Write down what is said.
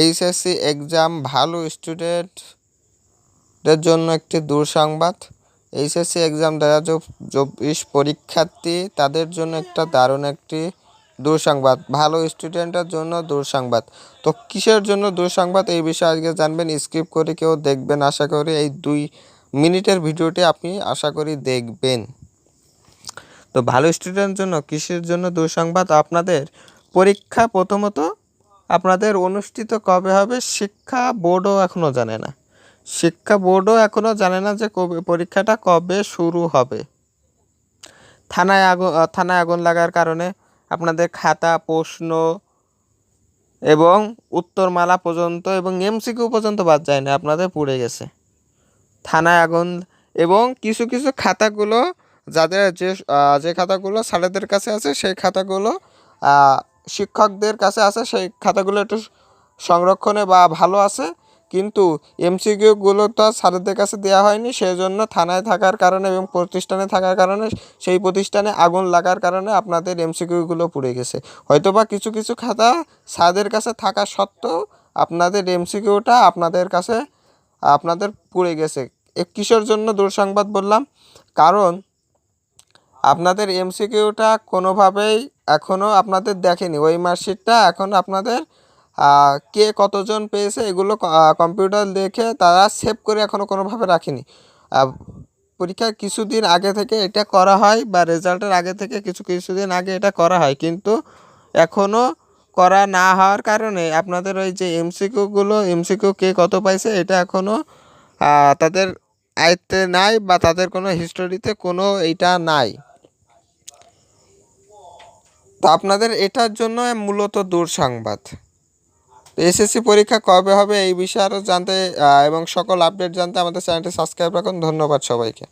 HSC exam ভালো স্টুডেন্টদের জন্য একটি দুঃসংবাদ। এইচএসসি এক্সাম দু হাজার চব্বিশ পরীক্ষার্থী তাদের জন্য একটা দারুণ একটি দুঃসংবাদ। ভালো স্টুডেন্টের জন্য দুঃসংবাদ। তো কিসের জন্য দুঃসংবাদ এই বিষয়ে আজকে জানবেন স্কিপ করে কেউ দেখবেন। আশা করি এই দুই মিনিটের ভিডিওটি আপনি আশা করি দেখবেন। তো ভালো স্টুডেন্টের জন্য কিসের জন্য দুঃসংবাদ? আপনাদের পরীক্ষা প্রথমত আপনাদের অনুষ্ঠিত কবে হবে শিক্ষা বোর্ডও এখনও জানে না। শিক্ষা বোর্ডও এখনও জানে না যে কবে পরীক্ষাটা কবে শুরু হবে। থানায় আগুন থানায় আগুন লাগার কারণে আপনাদের খাতা, প্রশ্ন এবং উত্তরমালা পর্যন্ত এবং এমসিকিউ পর্যন্ত বাদ যায় না আপনাদের পুড়ে গেছে। থানায় আগুন এবং কিছু কিছু খাতাগুলো যাদের যে যে খাতাগুলো স্যারেদের কাছে আছে সেই খাতাগুলো শিক্ষকদের কাছে আছে, সেই খাতাগুলো একটু সংরক্ষণে বা ভালো আছে। কিন্তু এমসিকিউগুলো তো আর স্যারেদের কাছে দেওয়া হয়নি সেই জন্য থানায় থাকার কারণে এবং প্রতিষ্ঠানে থাকার কারণে, সেই প্রতিষ্ঠানে আগুন লাগার কারণে আপনাদের এমসিকিউগুলো পুড়ে গেছে। হয়তোবা কিছু কিছু খাতা স্যারদের কাছে থাকা সত্ত্বেও আপনাদের এমসিকিউটা আপনাদের কাছে, আপনাদের পুড়ে গেছে। কিসের জন্য দুঃসংবাদ বললাম? কারণ আপনাদের এমসিকিউটা কোনোভাবেই এখনও আপনাদের দেখেনি। ওই মার্কশিটটা এখন আপনাদের কে কতজন পেয়েছে এগুলো কম্পিউটার দেখে তারা সেভ করে এখনও কোনোভাবে রাখেনি। পরীক্ষার কিছুদিন আগে থেকে এটা করা হয় বা রেজাল্টের আগে থেকে কিছু, কিছুদিন আগে এটা করা হয়। কিন্তু এখনও করা না হওয়ার কারণে আপনাদের ওই যে এমসিকিউগুলো, এমসিকিউ কে কত পাইছে এটা এখনও তাদের আয়ত্তে নাই বা তাদের কোনো হিস্টোরিতে কোনো এটা নাই। তো আপনাদের এটার জন্য মূলত দূর দুঃসংবাদ এসএসসি পরীক্ষা কবে হবে এই বিষয়ে আরও জানতে এবং সকল আপডেট জানতে আমাদের চ্যানেলটি সাবস্ক্রাইব রাখুন। ধন্যবাদ সবাইকে।